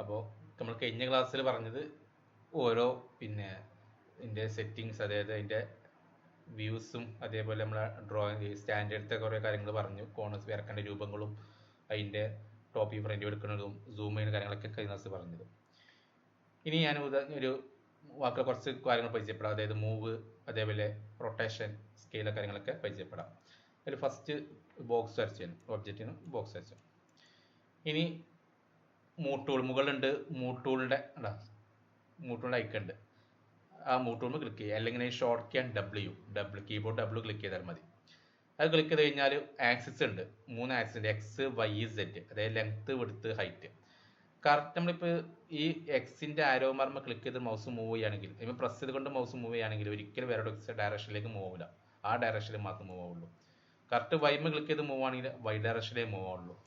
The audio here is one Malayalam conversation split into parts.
അപ്പോൾ നമ്മൾ കഴിഞ്ഞ ക്ലാസ്സിൽ പറഞ്ഞത് ഓരോ പിന്നെ ഇതിന്റെ സെറ്റിങ്സ് അതായത് അതിന്റെ വ്യൂസും അതേപോലെ നമ്മളെ ഡ്രോയിങ് സ്റ്റാൻഡേർഡത്തെ കുറേ കാര്യങ്ങൾ പറഞ്ഞു. കോണേഴ്സ് വരക്കേണ്ട രൂപങ്ങളും അതിന്റെ ടോപ്പ് വ്യൂ ഫ്രണ്ട് എടുക്കുന്നതും സൂം ചെയ്യുന്ന കാര്യങ്ങളൊക്കെ കഴിഞ്ഞ ക്ലാസ് പറഞ്ഞത്. ഇനി ഞാൻ ഒരു വാക്കുകൾ കുറച്ച് കാര്യങ്ങൾ പരിചയപ്പെടാം. അതായത് മൂവ് അതേപോലെ റൊട്ടേഷൻ സ്കെയിലെ കാര്യങ്ങളൊക്കെ പരിചയപ്പെടാം. അതിൽ ഫസ്റ്റ് ബോക്സ് ചെയ്യണം ഒബ്ജക്റ്റിന് ബോക്സ് ചെയ്യണം ഇനി മൂട്ടൂൾ മുകളിലുണ്ട് മൂട്ടൂളിന്റെ അല്ല മൂട്ടൂളിന്റെ ഐക്കുണ്ട് ആ മൂട്ടൂൾ ക്ലിക്ക് ചെയ്യുക. അല്ലെങ്കിൽ short key W W keyboard W click ചെയ്താൽ മതി. അത് ക്ലിക്ക് ചെയ്ത് കഴിഞ്ഞാൽ ആക്സിസ് ഉണ്ട്. മൂന്ന് ആക്സിസ് ഉണ്ട്. എക്സ് വൈ സെഡ് അതായത് ലെങ്ത്ത് വെടുത്ത് ഹൈറ്റ് കറക്റ്റ് നമ്മളിപ്പോൾ ഈ എക്സിന്റെ ആരോ മാർമ ക്ലിക്ക് ചെയ്ത് മൗസ് മൂവ് ചെയ്യുകയാണെങ്കിൽ ഇപ്പോൾ പ്രസ് ചെയ്തുകൊണ്ട് മൗസ് മൂവ് ചെയ്യുകയാണെങ്കിൽ ഒരിക്കലും വേറെ ഡയറക്ഷനിലേക്ക് മൂവ് ആവില്ല. ആ ഡയറക്ഷനിൽ മാത്രം മൂവ് ആവുള്ളൂ. കറക്റ്റ് വൈമ ക്ലിക്ക് ചെയ്ത് മൂവ് ആണെങ്കിൽ വൈ ഡയറക്ഷനിലേ മൂവ് ആവുള്ളൂ.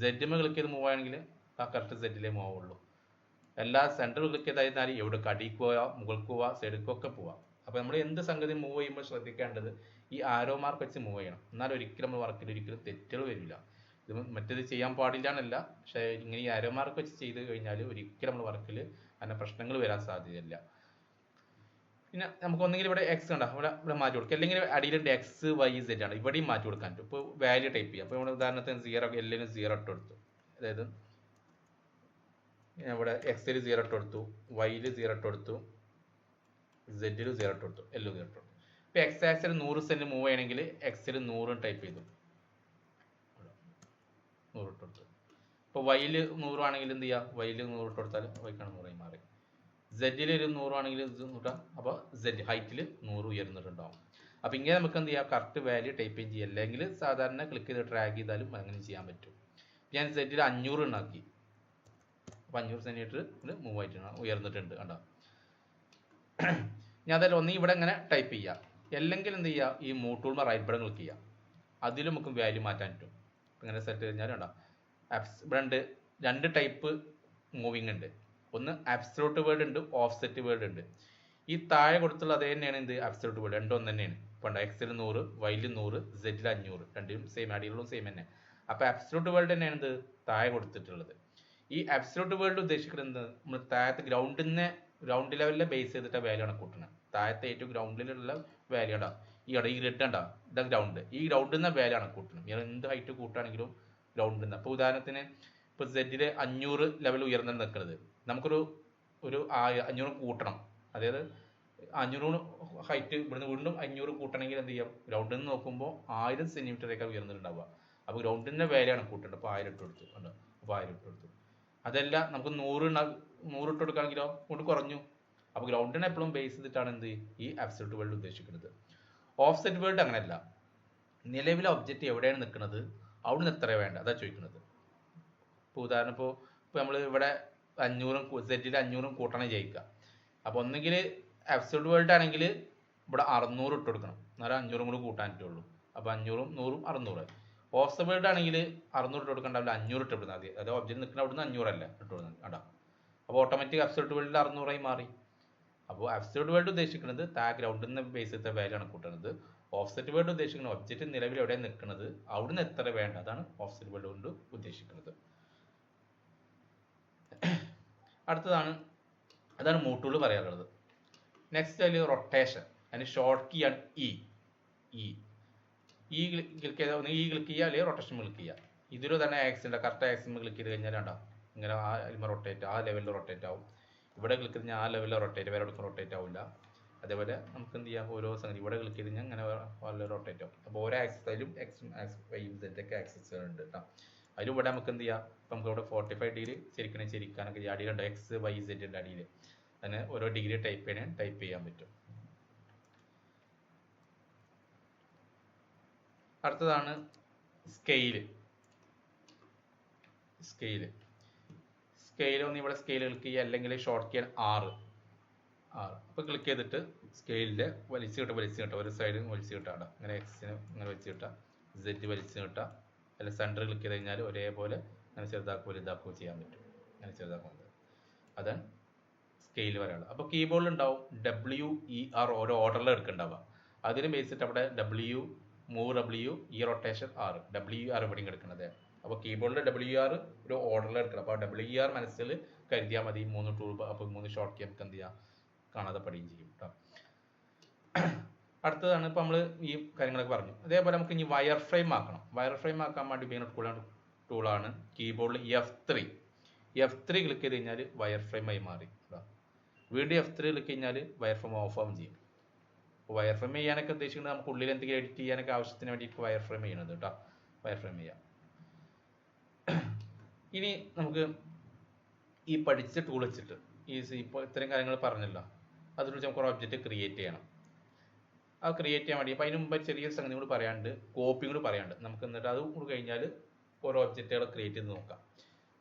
സെഡിമ ക്ലിക്ക് ചെയ്ത് മൂവ് ആണെങ്കിൽ ആ കറക്റ്റ് സെറ്റിലേ മൂവ് ആവുള്ളൂ എല്ലാ സെൻട്രൽ ചെയ്താൽ എവിടെ കടിക്ക് പോവാം മുകൾക്ക് പോവാം സൈഡിക്കൊക്കെ പോവാം. അപ്പോൾ നമ്മൾ എന്ത് സംഗതി മൂവ് ചെയ്യുമ്പോൾ ശ്രദ്ധിക്കേണ്ടത് ഈ ആരോ മാർക്ക് വെച്ച് മൂവ് ചെയ്യണം. എന്നാൽ ഒരിക്കലും നമ്മൾ വർക്കിൽ ഒരിക്കലും തെറ്റുകൾ വരില്ല. ഇത് മറ്റേത് ചെയ്യാൻ പാടില്ല എന്നല്ല. പക്ഷേ ഇങ്ങനെ ഈ ആരോ മാർക്ക് വെച്ച് ചെയ്ത് കഴിഞ്ഞാൽ ഒരിക്കലും നമ്മൾ വർക്കിൽ അങ്ങനെ പ്രശ്നങ്ങൾ വരാൻ സാധ്യതയില്ല. പിന്നെ നമുക്ക് ഒന്നെങ്കിൽ ഇവിടെ എക്സ് കണ്ട? ഇവിടെ ഇവിടെ മാറ്റി കൊടുക്കുക അല്ലെങ്കിൽ അടിയിലുണ്ട് എക്സ് വൈ സെറ്റ് ആണ്. ഇവിടെയും മാറ്റി കൊടുക്കാൻ പറ്റും. ഇപ്പോൾ വാല്യൂ ടൈപ്പ് ചെയ്യാം. അപ്പോൾ ഇവിടെ ഉദാഹരണത്തിന് സീറോ എല്ലിന് സീറോ ഇട്ട് കൊടുത്തു. അതായത് ഇവിടെ എക്സിൽ സീറോ ഇട്ട് കൊടുത്തു വൈയിൽ സീറോ ഇട്ട് കൊടുത്തു സെഡിൽ സീറോ ഇട്ട് കൊടുത്തു എല്ലു സീറോ ഇട്ട് കൊടുത്തു. ഇപ്പോൾ എക്സ് ആക്സിൽ നൂറ് സെന്റ് മൂവ് ചെയ്യണമെങ്കിൽ എക്സിൽ നൂറും ടൈപ്പ് ചെയ്തു. നൂറ് ഇട്ട് കൊടുത്തു. ഇപ്പോൾ വൈയിൽ നൂറാണെങ്കിൽ എന്ത് ചെയ്യുക വൈയിൽ നൂറ് ഇട്ട് കൊടുത്താൽ വൈക്കാണ് നൂറായി മാറി. സെഡിൽ ഒരു നൂറാണെങ്കിൽ നൂറ്റാം? അപ്പോൾ സെഡ് ഹൈറ്റിൽ നൂറ് ഉയർന്നിട്ടുണ്ടാവും. അപ്പോൾ ഇങ്ങനെ നമുക്ക് എന്ത് ചെയ്യാം? കറക്റ്റ് വാല്യൂ ടൈപ്പ് ചെയ്യാം. അല്ലെങ്കിൽ സാധാരണ ക്ലിക്ക് ചെയ്ത് ട്രാക്ക് ചെയ്താലും അങ്ങനെ ചെയ്യാൻ പറ്റും. ഞാൻ സെഡിൽ അഞ്ഞൂറ് ഉണ്ടാക്കി. അപ്പോൾ അഞ്ഞൂറ് സെന്റിമീറ്റർ മൂവ് ആയിട്ടുണ്ട് ഉയർന്നിട്ടുണ്ട് കണ്ടോ? ഞാൻ അതിൽ ഒന്ന് ഇവിടെ ഇങ്ങനെ ടൈപ്പ് ചെയ്യാം. അല്ലെങ്കിൽ എന്ത് ചെയ്യുക ഈ മൂട്ടൂൾമ റൈറ്റ് ബട്ടൺ ക്ലിക്ക് ചെയ്യാം. അതിലും നമുക്ക് വാല്യൂ മാറ്റാൻ പറ്റും. ഇങ്ങനെ സെറ്റ് കഴിഞ്ഞാൽ കണ്ടോ? ആപ്സ് ഇവിടെ ഉണ്ട് രണ്ട് ടൈപ്പ് മൂവിങ് ഉണ്ട്. ഒന്ന് അബ്സലൂട്ട് വേർഡ് ഉണ്ട് ഓഫ്സെറ്റ് വേർഡ് ഉണ്ട്. ഈ താഴെ കൊടുത്തുള്ള അതേ തന്നെയാണ് എന്ത്? അബ്സലൂട്ട് വേർഡ് രണ്ടും ഒന്ന് തന്നെയാണ്. പണ്ട് എക്സിൽ നൂറ് വൈയിൽ നൂറ് സെറ്റിൽ അഞ്ഞൂറ്. രണ്ടിലും സെയിം അടിയിലും സെയിം തന്നെ. അപ്പോൾ അബ്സലൂട്ട് വേർഡ് തന്നെയാണ് ഇത് താഴെ കൊടുത്തിട്ടുള്ളത്. ഈ അബ്സലൂട്ട് വേൾഡ് ഉദ്ദേശിക്കുന്നത് നമ്മൾ താഴത്തെ ഗ്രൗണ്ടിനെ ഗ്രൗണ്ട് ലെവലിലെ ബേസ് ചെയ്തിട്ട് വാല്യൂ ആണ് കൂട്ടുന്നത് താഴത്തെ ഏറ്റവും ഗ്രൗണ്ടിലുള്ള വാല്യൂ ഉണ്ടാ ഈ ഇട ഈ ഉണ്ടാ ഇതാ ഗ്രൗണ്ട് ഈ ഗ്രൗണ്ടിൽ നിന്ന് വാല്യൂ ആണ് കൂട്ടുന്നത് ഇയാൾ എന്ത് ഹൈറ്റ് കൂട്ടുകയാണെങ്കിലും ഗ്രൗണ്ടിൽ നിന്ന് അപ്പോൾ ഉദാഹരണത്തിന് ഇപ്പോൾ സെഡിൽ അഞ്ഞൂറ് ലെവൽ ഉയർന്നു നിൽക്കുന്നത് നമുക്കൊരു ഒരു അഞ്ഞൂറ് കൂട്ടണം. അതായത് അഞ്ഞൂറ് ഹൈറ്റ് ഇവിടുന്ന് വീണ്ടും അഞ്ഞൂറ് കൂട്ടണമെങ്കിൽ എന്ത് ചെയ്യാം? ഗ്രൗണ്ടിൽ നിന്ന് നോക്കുമ്പോൾ ആയിരം സെന്റിമീറ്ററേക്കാൾ ഉയർന്നിട്ടുണ്ടാവുക. അപ്പോൾ ഗ്രൗണ്ടിന്റെ വാല്യൂ ആണ് കൂട്ടേണ്ടത് അപ്പോൾ ആയിരം ഇട്ട് കൊടുത്തു. അപ്പോൾ ആയിരം ഇട്ട് കൊടുത്തു. അതല്ല നമുക്ക് നൂറ് നൂറ് ഇട്ട് കൊടുക്കുകയാണെങ്കിലോ കൊണ്ട് കുറഞ്ഞു. അപ്പോൾ ഗ്രൗണ്ടിനെ എപ്പോഴും ബേസ് ചെയ്തിട്ടാണ് എന്ത് ഈ അബ്സെറ്റ് വേൾഡ് ഉദ്ദേശിക്കുന്നത്. ഓഫ്സെറ്റ് വേൾഡ് അങ്ങനെയല്ല. നിലവിലെ ഒബ്ജക്റ്റ് എവിടെയാണ് നിൽക്കുന്നത്? അവിടെ എത്ര വേണ്ട അതാ ചോദിക്കുന്നത്. ഇപ്പോൾ ഉദാഹരണം ഇപ്പോൾ ഇപ്പോൾ നമ്മൾ ഇവിടെ അഞ്ഞൂറും സെറ്റിൽ അഞ്ഞൂറും കൂട്ടണം ജയിക്കുക അപ്പോൾ ഒന്നുകിൽ അബ്സൾട്ട് വേൾഡ് ആണെങ്കിൽ ഇവിടെ അറുന്നൂറ് ഇട്ട് കൊടുക്കണം. എന്നാലും അഞ്ഞൂറും കൂടി കൂട്ടാൻ പറ്റുള്ളൂ. അപ്പോൾ അഞ്ഞൂറും നൂറും അറുന്നൂറ്. വേൾഡ് ആണെങ്കിൽ അറുന്നൂറ് ഇട്ട് കൊടുക്കണ്ടാവില്ല അഞ്ഞൂറ് ഇട്ട് കൊടുത്താൽ മതി. അതായത് ഒബ്ജക്റ്റ് നിൽക്കുന്ന അവിടുന്ന് അഞ്ഞൂറല്ല ഇട്ട് വിടുന്നത് അടാ അപ്പോൾ ഓട്ടോമാറ്റിക് അബ്സോട്ട് വേൾഡിൽ അറുന്നൂറായി മാറി. അപ്പോൾ അബ്സോട്ട് വേൾഡ് ഉദ്ദേശിക്കുന്നത് താ ഗ്രൗണ്ടിൽ നിന്ന് ബേസ് ചെയ്ത വാല്യൂ ആണ് കൂട്ടുന്നത് ഓഫ്സെറ്റ് വേൾഡ് ഉദ്ദേശിക്കുന്നത് ഒബ്ജക്റ്റ് നിലവിൽ എവിടെ നിൽക്കുന്നത് അവിടുന്ന് എത്ര വേണ്ട അതാണ് ഓഫ്സെറ്റ് വേൾഡ് കൊണ്ട് ഉദ്ദേശിക്കുന്നത് അടുത്തതാണ് അതാണ് മൂട്ടൂൾ പറയാറുള്ളത്. നെക്സ്റ്റ് അതിൽ റൊട്ടേഷൻ അതിന് ഷോർട്ട് കീ ആണ് ഇ ഇ ഈ ക്ലിക്ക് ചെയ്താൽ ഒന്ന് ഈ ക്ലിക്ക് ചെയ്യുക അല്ലെങ്കിൽ റൊട്ടേഷൻ ക്ലിക്ക് ചെയ്യുക. ഇതിലും തന്നെ ആക്സിന്റെ കറക്റ്റ് ആക്സിന് ക്ലിക്ക് ചെയ്ത് കഴിഞ്ഞാൽ കണ്ടോ? ഇങ്ങനെ ആ റൊട്ടേറ്റ് ആ ലെവലിൽ റൊട്ടേറ്റ് ആവും. ഇവിടെ ക്ലിക്ക് ചെയ്ത് ആ ലെവലിൽ റൊട്ടേറ്റ് വേറെ എടുക്കും റൊട്ടേറ്റ് ആവില്ല അതേപോലെ നമുക്ക് എന്ത് ചെയ്യാം? ഓരോ സംഗതി ഇവിടെ ക്ലിക്ക് ചെയ്ത് അങ്ങനെ വളരെ റൊട്ടേറ്റ് ആവും. അപ്പോൾ ഓരോ ആക്സിലും എക്സ് ആക്സ് വൈ സെറ്റൊക്കെ ആക്സസുകളുണ്ട് കേട്ടോ അതിലും ഇവിടെ നമുക്ക് എന്ത് ചെയ്യാം? ഇപ്പം നമുക്ക് ഇവിടെ ഫോർട്ടി ഫൈവ് ഡിഗ്രി ശരിക്കണേ ശരിക്കാനൊക്കെ അടിയിലുണ്ട് എക്സ് വൈ സെറ്റിന്റെ അടിയിൽ തന്നെ ഓരോ ഡിഗ്രി ടൈപ്പ് ചെയ്യണേ ടൈപ്പ് ചെയ്യാൻ പറ്റും. അടുത്തതാണ് സ്കെയിൽ സ്കെയിൽ സ്കെയിൽ ഒന്ന് ഇവിടെ സ്കെയിൽ ക്ലിക്ക് ചെയ്യുക അല്ലെങ്കിൽ ഷോർട്ട് ചെയ്യാൻ ആറ് ആറ് അപ്പോൾ ക്ലിക്ക് ചെയ്തിട്ട് സ്കെയിലിൽ വലിച്ചു കിട്ടുക വലിച്ചു കിട്ടുക. ഒരു സൈഡിൽ വലിച്ചു കിട്ടാം. അങ്ങനെ എക്സിന് അങ്ങനെ വലിച്ചു കിട്ടുക. സെറ്റ് വലിച്ചു കിട്ടുക. അല്ലെ സെന്റർ ക്ലിക്ക് ചെയ്ത് കഴിഞ്ഞാൽ ഒരേപോലെ അങ്ങനെ ചെറുതാക്കുക വലുതാക്കുക ചെയ്യാൻ പറ്റും. അങ്ങനെ ചെറുതാക്കുന്നത് അതാണ് സ്കെയിൽ വരെയുള്ള അപ്പോൾ കീബോർഡിൽ ഉണ്ടാവും ഡബ്ല്യു ഇ ആർ ഓരോ ഓർഡറിൽ എടുക്കുന്നുണ്ടാവുക. അതിന് ബേസിട്ട് അവിടെ ഡബ്ല്യു മൂവ് ഡബ്ല്യു ഈ റൊട്ടേഷൻ ആർ ഡബ്ല്യു ആർ ഇവിടെയും എടുക്കുന്നത് അപ്പോൾ കീബോർഡിൽ ഡബ്ല്യു ആർ ഒരു ഓർഡറിൽ എടുക്കണം. അപ്പോൾ ഡബ്ല്യു ആർ മനസ്സിൽ കരുതിയാൽ മതി മൂന്ന് ടൂൾ അപ്പോൾ മൂന്ന് ഷോർട്ട് കീ എന്ത് ചെയ്യാം? കാണാതെ പഠിക്കുകയും ചെയ്യും കേട്ടോ അടുത്തതാണ് ഇപ്പോൾ നമ്മൾ ഈ കാര്യങ്ങളൊക്കെ പറഞ്ഞു. അതേപോലെ നമുക്ക് ഇനി വയർ ഫ്രെയിം ആക്കണം. വയർ ഫ്രെയിം ആക്കാൻ വേണ്ടി ഉപയോഗിക്കുന്ന ടൂളാണ് ടൂളാണ് കീബോർഡിൽ F three F three click ചെയ്ത് കഴിഞ്ഞാൽ വയർ ഫ്രെയിം ആയി മാറി വീണ്ടും എഫ് ത്രീ ക്ലിക്ക് കഴിഞ്ഞാൽ വയർ ഫ്രെയിം ഓഫ് ആവും ചെയ്യും. വയർ ഫ്രെയിം ചെയ്യാനൊക്കെ ഉദ്ദേശിക്കുന്നത് നമുക്ക് ഉള്ളിൽ എന്തെങ്കിലും എഡിറ്റ് ചെയ്യാനൊക്കെ ആവശ്യത്തിന് വേണ്ടിയിട്ട് വയർ ഫ്രെയിം ചെയ്യുന്നത് കേട്ടോ വയർ ഫ്രെയിം ചെയ്യാം. ഇനി നമുക്ക് ഈ പഠിച്ച ടൂൾ വെച്ചിട്ട് ഈ ഇപ്പോൾ ഇത്തരം കാര്യങ്ങൾ പറഞ്ഞല്ലോ. അതിൽ വെച്ച് നമുക്ക് ഒരു ഒബ്ജക്റ്റ് ക്രിയേറ്റ് ചെയ്യണം. അത് ക്രിയേറ്റ് ചെയ്യാൻ വേണ്ടി അപ്പോൾ അതിന് മുമ്പ് ചെറിയൊരു ചെറിയ സംഗതി കൂടി പറയാണ്ട് കോപ്പി കൂടി പറയാണ്ട് നമുക്ക് എന്നിട്ട് അത് കൂടി കഴിഞ്ഞാൽ ഓരോ ഒബ്ജക്റ്റുകൾ ക്രിയേറ്റ് ചെയ്ത് നോക്കാം.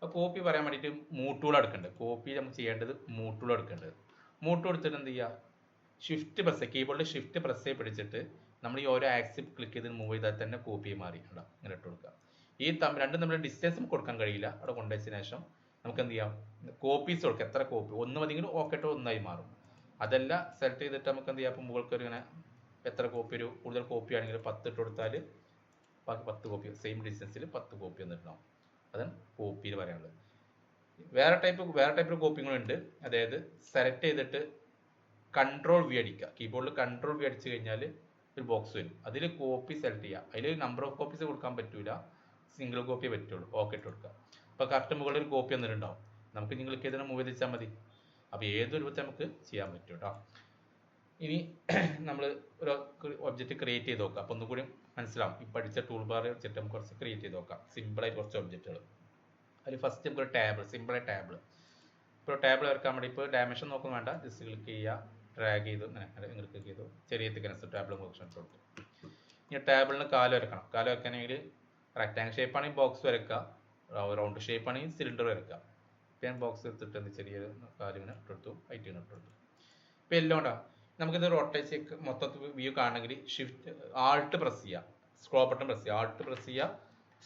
അപ്പോൾ കോപ്പി പറയാൻ വേണ്ടിയിട്ട് മൂട്ടൂൾ എടുക്കേണ്ടത് കോപ്പി നമുക്ക് ചെയ്യേണ്ടത് മൂട്ടൂൾ എടുക്കേണ്ടത് മൂട്ടൂൾ എടുത്തിട്ട് എന്ത് ചെയ്യുക ഷിഫ്റ്റ് പ്രസ് കീബോർഡിൽ ഷിഫ്റ്റ് പ്രസ് പിടിച്ചിട്ട് നമ്മൾ ഈ ഓരോ ആക്സിൽ ക്ലിക്ക് ചെയ്ത് മൂവ് ചെയ്താൽ തന്നെ കോപ്പി മാറി. ഇടാം ഇങ്ങനെ ഇട്ട് കൊടുക്കുക. ഈ തമ്മിൽ രണ്ടും തമ്മിൽ ഡിസ്റ്റൻസ് കൊടുക്കാൻ കഴിയില്ല. അവിടെ കൊണ്ടുവച്ചതിന് ശേഷം നമുക്ക് എന്ത് ചെയ്യാം? കോപ്പീസ് കൊടുക്കുക എത്ര കോപ്പി ഒന്ന് മതിയെങ്കിലും ഓക്കെ ഒന്നായി മാറും. അതല്ല സെലക്ട് ചെയ്തിട്ട് നമുക്ക് എന്ത് ചെയ്യാം? അപ്പോൾ മുകൾക്ക് ഇങ്ങനെ എത്ര കോപ്പി ഒരു കൂടുതൽ കോപ്പി ആണെങ്കിൽ പത്ത് ഇട്ട് കൊടുത്താൽ ബാക്കി പത്ത് കോപ്പി സെയിം ഡിസ്റ്റൻസിൽ പത്ത് കോപ്പി വന്നിട്ടുണ്ടാവും അതാണ് കോപ്പിയിൽ പറയാനുള്ളത്. വേറെ ടൈപ്പ് വേറെ ടൈപ്പ് കോപ്പിങ്ങളുണ്ട് അതായത് സെലക്ട് ചെയ്തിട്ട് കൺട്രോൾ വി അടിക്കുക. കീബോർഡിൽ കൺട്രോൾ വി അടിച്ചു കഴിഞ്ഞാൽ ഒരു ബോക്സ് വരും. അതിൽ കോപ്പി സെലക്ട് ചെയ്യുക. അതിൽ നമ്പർ ഓഫ് കോപ്പീസ് കൊടുക്കാൻ പറ്റൂല. സിംഗിൾ കോപ്പി പറ്റുള്ളൂ. ഓക്കെ ഇട്ട് കൊടുക്കുക. അപ്പോൾ കറക്റ്റ് മുകളിൽ ഒരു കോപ്പി വന്നിട്ടുണ്ടാവും. നമുക്ക് നിങ്ങൾ ഏതെങ്കിലും മൂവ് എത്തിച്ചാൽ മതി. അപ്പോൾ ഏതൊരു രൂപത്തിൽ നമുക്ക് ചെയ്യാൻ പറ്റും കേട്ടോ ഇനി നമ്മൾ ഒരു ഒബ്ജക്റ്റ് ക്രിയേറ്റ് ചെയ്ത് നോക്കാം. അപ്പോൾ ഒന്നുകൂടി മനസ്സിലാവും. ഈ പഠിച്ച ടൂൾ ബാർ വെച്ചിട്ട് നമുക്ക് കുറച്ച് ക്രിയേറ്റ് ചെയ്ത് നോക്കാം. സിമ്പിളായിട്ട് കുറച്ച് ഒബ്ജക്റ്റുകൾ അതിൽ ഫസ്റ്റ് നമുക്ക് ഒരു ടേബിൾ സിമ്പിളായി ടേബിൾ ഇപ്പോൾ ടേബിൾ ഇറക്കാൻ വേണ്ടി ഇപ്പോൾ ഡയമെൻഷൻ നോക്കും വേണ്ട. ജസ്റ്റ് ക്ലിക്ക് ചെയ്യുക. ഡ്രാഗ് ചെയ്തു ഇങ്ങനെ ക്ലിക്ക് ചെയ്തു. ചെറിയ തിക്കനസ് ടാബിൾ ഓപ്ഷൻ ഇട്ട് കൊടുത്തു. ഇനി ടാബിളിന് കാൽ വരക്കണം. കാൽ വരക്കണമെങ്കിൽ റെക്ടാങ്കിൾ ഷേപ്പ് ആണെങ്കിൽ ബോക്സ് വരക്കുക റൗണ്ട് ഷേപ്പ് ആണെങ്കിൽ സിലിണ്ടർ വരക്കുക ഇപ്പം ഞാൻ ബോക്സ് എടുത്തിട്ട് എന്ത് ചെറിയൊരു കാലുവിനെ ഇട്ടെടുത്തു ഹൈറ്റ് ഇങ്ങനെ ഇട്ടെടുത്തു ഇപ്പം എല്ലാം ഉണ്ടാവും നമുക്കിത് റൊട്ടേറ്റ് മൊത്തത്തിൽ വ്യൂ കാണണമെങ്കിൽ ഷിഫ്റ്റ് ആൾട്ട് പ്രസ് ചെയ്യുക. സ്ക്രോ ബട്ടൺ പ്രസ് ചെയ്യുക. ആൾട്ട് പ്രസ് ചെയ്യുക.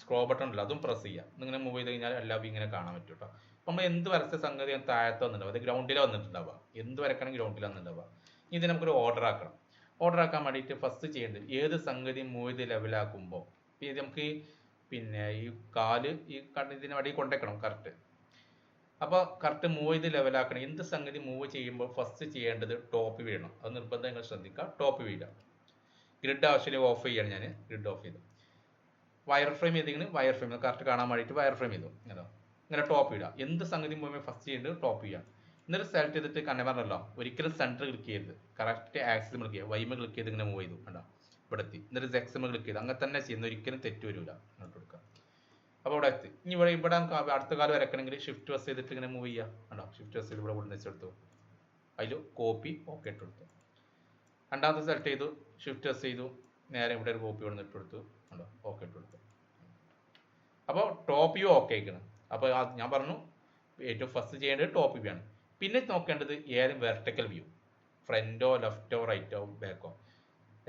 സ്ക്രോ ബട്ടൺ ഉണ്ടല്ലോ അതും പ്രസ് ചെയ്യുക. ഇങ്ങനെ മൂവ് ചെയ്ത് കഴിഞ്ഞാൽ എല്ലാ വ്യൂ ഇങ്ങനെ കാണാൻ പറ്റും കേട്ടോ നമ്മൾ എന്ത് വരച്ച സംഗതി താഴത്ത് വന്നിട്ടുണ്ടാവും. അത് ഗ്രൗണ്ടിൽ വന്നിട്ടുണ്ടാവുക. എന്ത് വരക്കണം ഗ്രൗണ്ടിൽ വന്നിട്ടുണ്ടാവുക. ഇത് നമുക്കൊരു ഓർഡർ ആക്കണം. ഓർഡർ ആക്കാൻ വേണ്ടിയിട്ട് ഫസ്റ്റ് ചെയ്യേണ്ടത് ഏത് സംഗതി മൂവിത് ലെവലാക്കുമ്പോൾ ഇത് നമുക്ക് പിന്നെ ഈ കാൽ ഈ കണ്ണിതിന് വടി കൊണ്ടേക്കണം കറക്റ്റ് അപ്പോൾ കറക്റ്റ് മൂവ് ചെയ്ത് ലെവലാക്കണം എന്ത് സംഗതി മൂവ് ചെയ്യുമ്പോൾ ഫസ്റ്റ് ചെയ്യേണ്ടത് ടോപ്പ് വീഴണം. അത് നിർബന്ധം നിങ്ങൾ ശ്രദ്ധിക്കുക. ടോപ്പ് വീഴുക ഗ്രിഡ് ആവശ്യമില്ല ഓഫ് ചെയ്യാണ് ഞാൻ ഗ്രിഡ് ഓഫ് ചെയ്തു വയർ ഫ്രെയിം ചെയ്തിങ്ങനെ വയർ ഫ്രെയിം കറക്റ്റ് കാണാൻ വേണ്ടിയിട്ട് വയർ ഫ്രെയിം ചെയ്തു. ഇങ്ങനെ ഇങ്ങനെ ടോപ്പ് ഇടുക. എന്ത് സംഗതി മൂവ് ഫസ്റ്റ് ചെയ്യേണ്ടത് ടോപ്പ് ചെയ്യുക എന്നിട്ട് സെലക്ട് ചെയ്തിട്ട് കണ്ണെ പറഞ്ഞല്ലോ ഒരിക്കലും സെന്റർ ക്ലിക്ക് ചെയ്യരുത്. കറക്റ്റ് ആക്സിൽ ക്ലിക്ക് ചെയ്യുക. വൈമ ക്ലിക്ക് ചെയ്ത് ഇങ്ങനെ മൂവ് ചെയ്തു. കണ്ടോ? ഇവിടെ എത്തി. എന്നിട്ട് എക്സിമ ക്ലിക്ക് ചെയ്ത്. അങ്ങനെ തന്നെ ചെയ്യുന്ന ഒരിക്കലും തെറ്റ് വരില്ല അങ്ങോട്ട് കൊടുക്കുക. അപ്പോൾ ഇവിടെ എത്തി. ഇനി ഇവിടെ ഇവിടെ നമുക്ക് അടുത്ത കാലം വരക്കണമെങ്കിൽ ഷിഫ്റ്റ് ബസ് ചെയ്തിട്ട് ഇങ്ങനെ മൂവ് ചെയ്യുക. കണ്ടോ? ഷിഫ്റ്റ് ബസ് ചെയ്ത് ഇവിടെ കൊണ്ടു വെച്ചെടുത്തു അതിൽ കോപ്പി ഓക്കെ ഇട്ട് കൊടുത്തു. രണ്ടാമത്തെ സെലക്ട് ചെയ്തു. ഷിഫ്റ്റ് ബസ് ചെയ്തു. നേരെ ഇവിടെ ഒരു കോപ്പി കൊണ്ടു ഇട്ട് കൊടുത്തു. കണ്ടോ? ഓക്കെ ഇട്ട് കൊടുത്തു. അപ്പോൾ ടോപ്പ് വ്യൂ ഓക്കെ ആയിക്കണം. അപ്പോൾ ഞാൻ പറഞ്ഞു ഏറ്റവും ഫസ്റ്റ് ചെയ്യേണ്ടത് ടോപ്പ് വ്യൂ ആണ്. പിന്നെ നോക്കേണ്ടത് ഏതും വെർട്ടിക്കൽ വ്യൂ ഫ്രണ്ടോ ലെഫ്റ്റോ റൈറ്റോ ബാക്കോ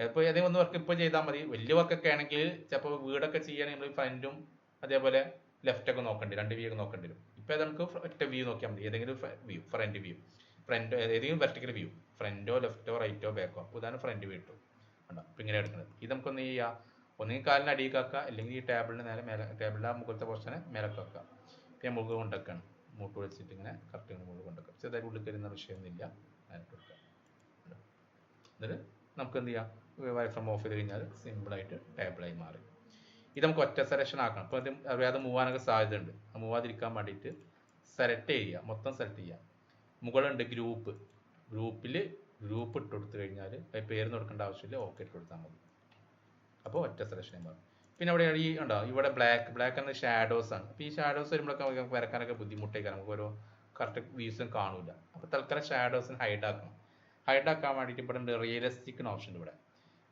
ഇപ്പോൾ ഏതെങ്കിലും ഒന്ന് വർക്ക് ഇപ്പോൾ ചെയ്താൽ മതി. വലിയ വർക്കൊക്കെ ആണെങ്കിൽ ചിലപ്പോൾ വീടൊക്കെ ചെയ്യുകയാണെങ്കിൽ നമ്മൾ ഫ്രണ്ടും അതേപോലെ ലെഫ്റ്റ് ഒക്കെ നോക്കേണ്ടി രണ്ട് വ്യൂ ഒക്കെ നോക്കേണ്ടി വരും. ഇപ്പോൾ നമുക്ക് ഒറ്റ വ്യൂ നോക്കിയാൽ മതി. ഏതെങ്കിലും വ്യൂ ഫ്രണ്ട് വ്യൂ ഫ്രണ്ട് ഏതെങ്കിലും വെർട്ടിക്കൽ വ്യൂ ഫ്രണ്ടോ ലെഫ്റ്റോ റൈറ്റോ ബാക്കോ ഉദാഹരണം ഫ്രണ്ട് വ്യൂ ഇട്ടു. കണ്ടോ? അപ്പോൾ ഇങ്ങനെ എടുക്കുന്നത് ഇത് നമുക്കൊന്ന് ചെയ്യാം ഒന്നുകിൽ കാലിന് അടിയിൽ കാക്കുക അല്ലെങ്കിൽ ഈ ടേബിളിന് നേരെ മേലെ ടേബിളിന്റെ മുകളിലത്തെ പോർഷനെ മേലെ വെക്കുക. മുഖം കൊണ്ടൊക്കെയാണ്. മൂട്ട് വെച്ചിട്ട് ഇങ്ങനെ കറക്റ്റ് മുകളിൽ കൊണ്ടൊക്കെ. ചെറുതായി ഉള്ളിൽ കയറുന്ന വിഷയമൊന്നുമില്ല നേരിട്ട് കൊടുക്കുക എന്നിട്ട് നമുക്ക് എന്ത് ചെയ്യാം? വൈ ഫ്രം ഓഫ് ചെയ്ത് കഴിഞ്ഞാൽ സിമ്പിളായിട്ട് ടേബിളായി മാറി. ഇത് നമുക്ക് ഒറ്റ സെലക്ഷൻ ആക്കണം. അപ്പോൾ ഇത് അറിയാതെ മൂവാനൊക്കെ ആകാനൊക്കെ സാധ്യത ഉണ്ട് മൂവാതിരിക്കാൻ വേണ്ടിയിട്ട് സെലക്ട് ചെയ്യുക. മൊത്തം സെലക്ട് ചെയ്യുക. മുകളുണ്ട് ഗ്രൂപ്പ് ഗ്രൂപ്പിൽ ഗ്രൂപ്പ് ഇട്ട് കൊടുത്തു കഴിഞ്ഞാൽ പേര് കൊടുക്കേണ്ട ആവശ്യമില്ല. ഓക്കെ ഇട്ട് കൊടുത്താൽ മതി. അപ്പോൾ ഒറ്റ സെലക്ഷൻ മാറും. പിന്നെ അവിടെ ഈ ഉണ്ടോ? ഇവിടെ ബ്ലാക്ക് ബ്ലാക്ക് എന്ന ഷാഡോസ് ആണ്. അപ്പോൾ ഈ ഷാഡോസ് വരുമ്പോഴൊക്കെ നമുക്ക് വരക്കാനൊക്കെ ബുദ്ധിമുട്ടേക്കാം നമുക്ക് ഓരോ കറക്റ്റ് വ്യൂസും കാണൂല അപ്പോൾ തൽക്കാലം ഷാഡോസിന് ഹൈഡ് ആക്കണം. ഹൈഡ് ആക്കാൻ വേണ്ടിയിട്ട് ഇവിടെ ഉണ്ട് റിയലിസ്റ്റിക് ഓപ്ഷൻ ഇവിടെ.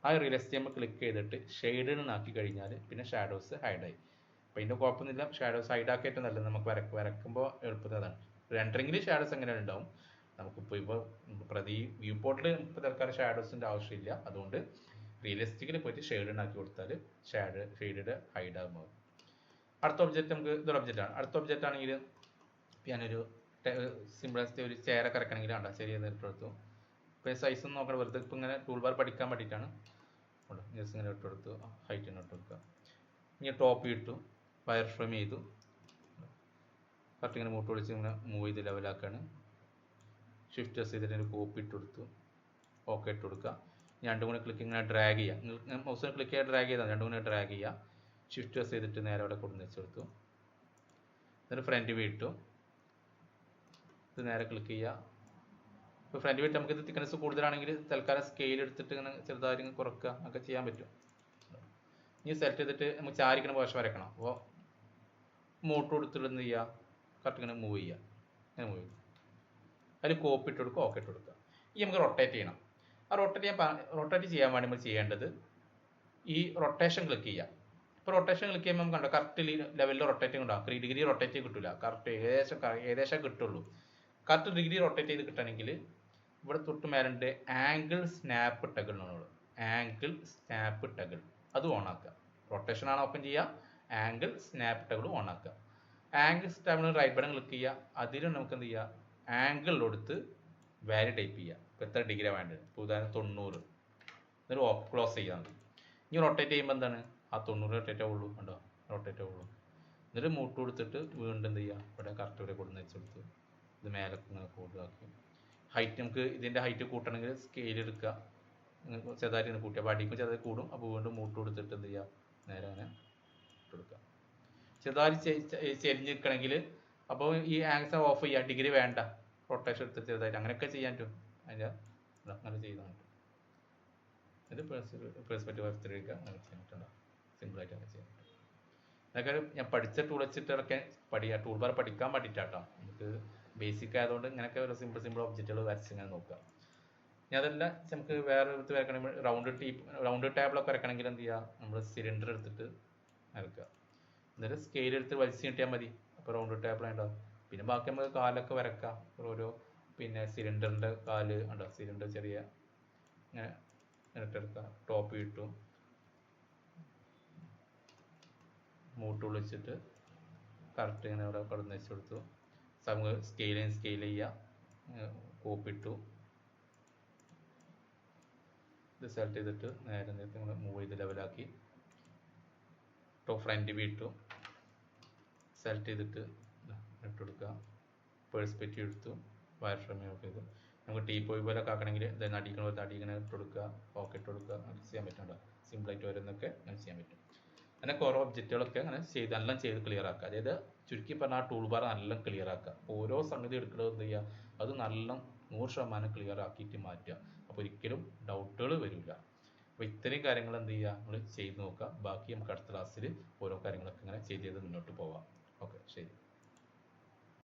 ആ റിയലിസ്റ്റിക് നമ്മൾ ക്ലിക്ക് ചെയ്തിട്ട് ഷെയ്ഡിന് ആക്കി കഴിഞ്ഞാൽ പിന്നെ ഷാഡോസ് ഹൈഡായി അപ്പോൾ ഇതിന്റെ കുഴപ്പമൊന്നുമില്ല. ഷാഡോസ് ഹൈഡ് ആക്കിയിട്ട് നല്ലത്. നമുക്ക് വരക്ക് വരക്കുമ്പോൾ എളുപ്പത്തിൽ അതാണ്. രണ്ടരെങ്കിൽ ഷാഡോസ് എങ്ങനെ ഉണ്ടാവും? നമുക്കിപ്പോൾ ഇപ്പോൾ പ്രതി വ്യൂ പോർട്ടിൽ ഇപ്പോൾ തൽക്കാലം ഷാഡോസിന്റെ ആവശ്യമില്ല. അതുകൊണ്ട് റിയലിസ്റ്റിക്കിൽ പോയിട്ട് ഷെയ്ഡ് ഉണ്ടാക്കി കൊടുത്താൽ ഷാഡ് ഷെയ്ഡ് ഹൈഡ് ആകുമ്പോൾ അടുത്ത ഒബ്ജക്റ്റ് നമുക്ക് ഇതൊരു ഒബ്ജക്റ്റ് ആണ്. അടുത്ത ഒബ്ജക്റ്റ് ആണെങ്കിൽ ഞാനൊരു സിമ്പിളസ്റ്റ് ഒരു ചെയറൊക്കെ ഇറക്കണമെങ്കിൽ ആണ്ടാ ചെറിയ നേരിട്ടെടുത്തു ഇപ്പോൾ സൈസ് നോക്കണം വെറുതെ ഇപ്പം ഇങ്ങനെ ടൂൾ ബാർ പഠിക്കാൻ വേണ്ടിയിട്ടാണ്. ജസ്റ്റ് ഇങ്ങനെ ഇട്ട് കൊടുത്തു. ഹൈറ്റ് ഇട്ട് കൊടുക്കുക. ഇനി ടോപ്പ് ഇട്ടു. വയർ ഫ്രെയിം ചെയ്തു. കറക്റ്റ് ഇങ്ങനെ മൂട്ട് വിളിച്ച് ഇങ്ങനെ മൂവ് ചെയ്ത് ലെവലാക്കാണ് ഷിഫ്റ്റ് ചെയ്തിട്ട് കോപ്പി ഇട്ട് കൊടുത്തു. ഓക്കെ ഇട്ട് കൊടുക്കുക. രണ്ടും മൂന്ന് ക്ലിക്ക് ഇങ്ങനെ ഡ്രാഗ് ചെയ്യുക മൗസ് ക്ലിക്ക് ചെയ്യാൻ ഡ്രാഗ് ചെയ്താൽ രണ്ടും മൂന്ന് ഡ്രാഗ് ചെയ്യുക ഷിഫ്റ്റ് പ്രസ് ചെയ്തിട്ട് നേരെ അവിടെ കൊണ്ടു വെച്ചെടുത്തു എന്നിട്ട് ഫ്രണ്ട് വ്യൂ ഇട്ടു. ഇത് നേരെ ക്ലിക്ക് ചെയ്യുക ഇപ്പോൾ ഫ്രണ്ട് വ്യൂ നമുക്ക് ഇത് തിക്നെസ് കൂടുതലാണെങ്കിൽ തൽക്കാലം സ്കെയിൽ എടുത്തിട്ട് ഇങ്ങനെ ചെറുതായിട്ട് കുറക്കുക ഒക്കെ ചെയ്യാൻ പറ്റും. ഇനി സെലക്ട് ചെയ്തിട്ട് നമുക്ക് ചാരിക്കണ പോഷൻ വരയ്ക്കണം. അപ്പോൾ മോട്ടർ കൊടുത്തിട്ട് എന്ത് ചെയ്യുക കറക്റ്റ് ഇങ്ങനെ മൂവ് ചെയ്യുക ഇങ്ങനെ മൂവ് ചെയ്യുക അതിൽ കോപ്പി ഇട്ട് കൊടുക്കുക ഓക്കെ ഇട്ട് കൊടുക്കുക. ഈ നമുക്ക് റൊട്ടേറ്റ് ചെയ്യണം. ആ റൊട്ടേറ്റ് ചെയ്യാൻ റൊട്ടേറ്റ് ചെയ്യാൻ വേണ്ടി നമ്മൾ ചെയ്യേണ്ടത് ഈ റൊട്ടേഷൻ ക്ലിക്ക് ചെയ്യാം ഇപ്പോൾ റൊട്ടേഷൻ ക്ലിക്ക് ചെയ്യുമ്പോൾ നമുക്ക് കണ്ടോ കറക്റ്റ് ലെവലിൽ റൊട്ടേറ്റിംഗ് ഉണ്ടാവും ത്രീ ഡിഗ്രി റൊട്ടേറ്റ് കിട്ടില്ല കറക്റ്റ് ഏകദേശം ഏകദേശം കിട്ടുള്ളൂ. കറക്റ്റ് ഡിഗ്രി റൊട്ടേറ്റ് ചെയ്ത് കിട്ടണമെങ്കിൽ ഇവിടെ തൊട്ട് മേലുണ്ട് ആംഗിൾ സ്നാപ്പ് ടഗിൾ എന്നുള്ളത് ആംഗിൾ സ്നാപ്പ് ടഗിൾ അത് ഓൺ ആക്കുക. റൊട്ടേഷൻ ആണ് ഓപ്പൺ ചെയ്യുക. ആംഗിൾ സ്നാപ്പ് ടഗിൾ ഓൺ ആക്കുക. Angle stable right button click ചെയ്യുക. അതിലും നമുക്ക് എന്ത് ചെയ്യുക? ആംഗിൾ കൊടുത്ത് വാല്യൂ ടൈപ്പ് ചെയ്യുക. ഇപ്പോൾ എത്ര ഡിഗ്രി വേണ്ടത് ഇപ്പോൾ ഉദാഹരണം തൊണ്ണൂറ്. എന്നിട്ട് ഓഫ് ക്ലോസ് ചെയ്യാം ഇനി റൊട്ടേറ്റ് ചെയ്യുമ്പോൾ എന്താണ്? ആ തൊണ്ണൂറ് റൊട്ടേറ്റ് ആവുള്ളൂ. കണ്ടോ? റൊട്ടേറ്റ് ആവുള്ളൂ. എന്നിട്ട് മൂട്ട് കൊടുത്തിട്ട് വീണ്ടും എന്ത് ചെയ്യുക ഇവിടെ കറക്റ്റ് ഇവിടെ കൊടുന്ന് വെച്ചെടുത്ത് ഇത് മേലെ ഇങ്ങനെ കൂടുതലാക്കി ഹൈറ്റ് നമുക്ക് ഇതിന്റെ ഹൈറ്റ് കൂട്ടണമെങ്കിൽ സ്കെയിൽ എടുക്കുക. ചെറുതായിട്ട് ഇങ്ങനെ കൂട്ടിയ അടിക്കും ചെറുതായി കൂടും. അപ്പോൾ വീണ്ടും മൂട്ട് കൊടുത്തിട്ട് എന്ത് ചെയ്യുക നേരെ അങ്ങനെ കൊടുക്കുക. ചെറുതായി ചെരിഞ്ഞ് നിൽക്കണമെങ്കിൽ അപ്പോൾ ഈ ആങ്സ് ഓഫ് ചെയ്യുക ഡിഗ്രി വേണ്ട. റൊട്ടേഷൻ എടുത്ത് ചെറുതായിട്ട് അങ്ങനെയൊക്കെ ചെയ്യാൻ പറ്റും. അതിന്റെ അങ്ങനെ ചെയ്താൽ ഇത് പെർസ്പെക്റ്റീവ് വരത്തിലേക്ക് അങ്ങനെ ചെയ്യാൻ പറ്റുന്നുണ്ടോ സിമ്പിളായിട്ട് അങ്ങനെ ചെയ്യാൻ അതൊക്കെ ഞാൻ പഠിച്ച ടൂൾ വെച്ചിട്ടൊക്കെ പഠിക്കുക ടൂൾ ബാർ പഠിക്കാൻ വേണ്ടിയിട്ടാട്ടോ. നമുക്ക് ബേസിക് ആയതുകൊണ്ട് ഇങ്ങനെയൊക്കെ ഒരു സിമ്പിൾ സിമ്പിൾ ഒബ്ജക്റ്റുകൾ വരച്ച് ഇങ്ങനെ നോക്കുക. ഇനി അതല്ല നമുക്ക് വേറെ എടുത്ത് വരക്കണമെങ്കിൽ റൗണ്ട് ടീപ്പ് റൗണ്ട് ടേബിളൊക്കെ വരക്കണമെങ്കിൽ എന്ത് ചെയ്യുക? നമ്മൾ സിലിണ്ടർ എടുത്തിട്ട് വരക്കുക. എന്നിട്ട് സ്കെയിൽ എടുത്ത് വലിച്ചു കിട്ടിയാൽ മതി. അപ്പോൾ റൗണ്ട് ടേബിൾ ഉണ്ടാവും പിന്നെ ബാക്കി നമുക്ക് കാലൊക്കെ വരക്കാം. ഓരോ പിന്നെ സിലിണ്ടറിന്റെ കാൽ ഉണ്ടോ? സിലിണ്ടർ ചെറിയ ഇങ്ങനെ ഇട്ടെടുക്കുക ടോപ്പ് ഇട്ടു. മൂട്ട് വിളിച്ചിട്ട് കറക്റ്റ് ഇങ്ങനെ ഇവിടെ കടന്ന് വെച്ച് കൊടുത്തു. നമുക്ക് സ്കെയിൽ സ്കെയിൽ ചെയ്യുക കോപ്പി ഇട്ടു. ഇത് സെലക്ട് ചെയ്തിട്ട് നേരെ നേരത്തെ നിങ്ങൾ മൂവ് ചെയ്ത് ലെവലാക്കി ടോപ്പ് ഫ്രണ്ട് വ്യൂ ഇട്ടു. സെലക്ട് ചെയ്തിട്ട് ഇട്ട് കൊടുക്കുക. പേഴ്സ്പെക്റ്റീവ് എടുത്തു. വയർ ഫ്രെയിം ഓഫ് ചെയ്തു. നമുക്ക് ടീ പോയി പോലെ ആക്കണമെങ്കിൽ ഇത് അടിക്കണ പോലെ അടിക്കണ ഇട്ട് കൊടുക്കുക പോക്കറ്റ് കൊടുക്കുക അങ്ങനെ ചെയ്യാൻ പറ്റുന്നുണ്ടോ. സിമ്പിളായിട്ട് വരുന്നൊക്കെ അങ്ങനെ ചെയ്യാൻ പറ്റും. അങ്ങനെ കുറേ ഒബ്ജക്റ്റുകളൊക്കെ അങ്ങനെ ചെയ്ത് എല്ലാം ചെയ്ത് ക്ലിയർ ആക്കുക. അതായത് ചുരുക്കി പറഞ്ഞാൽ ആ ടൂൾ ബാർ നല്ല ക്ലിയർ ആക്കുക. ഓരോ സംഗതി എടുക്കുന്നത് എന്ത് ചെയ്യുക? അത് നല്ല നൂറ് ശതമാനം ക്ലിയർ ആക്കിയിട്ട് മാറ്റുക. അപ്പോൾ ഒരിക്കലും ഡൗട്ടുകൾ വരില്ല. അപ്പോൾ ഇത്രയും കാര്യങ്ങൾ എന്ത് ചെയ്യുക? നമ്മൾ ചെയ്ത് നോക്കുക. ബാക്കി നമുക്ക് അടുത്ത ക്ലാസ്സിൽ ഓരോ കാര്യങ്ങളൊക്കെ ഇങ്ങനെ ചെയ്ത് ചെയ്ത് മുന്നോട്ട് പോവാം. ഓക്കെ ശരി.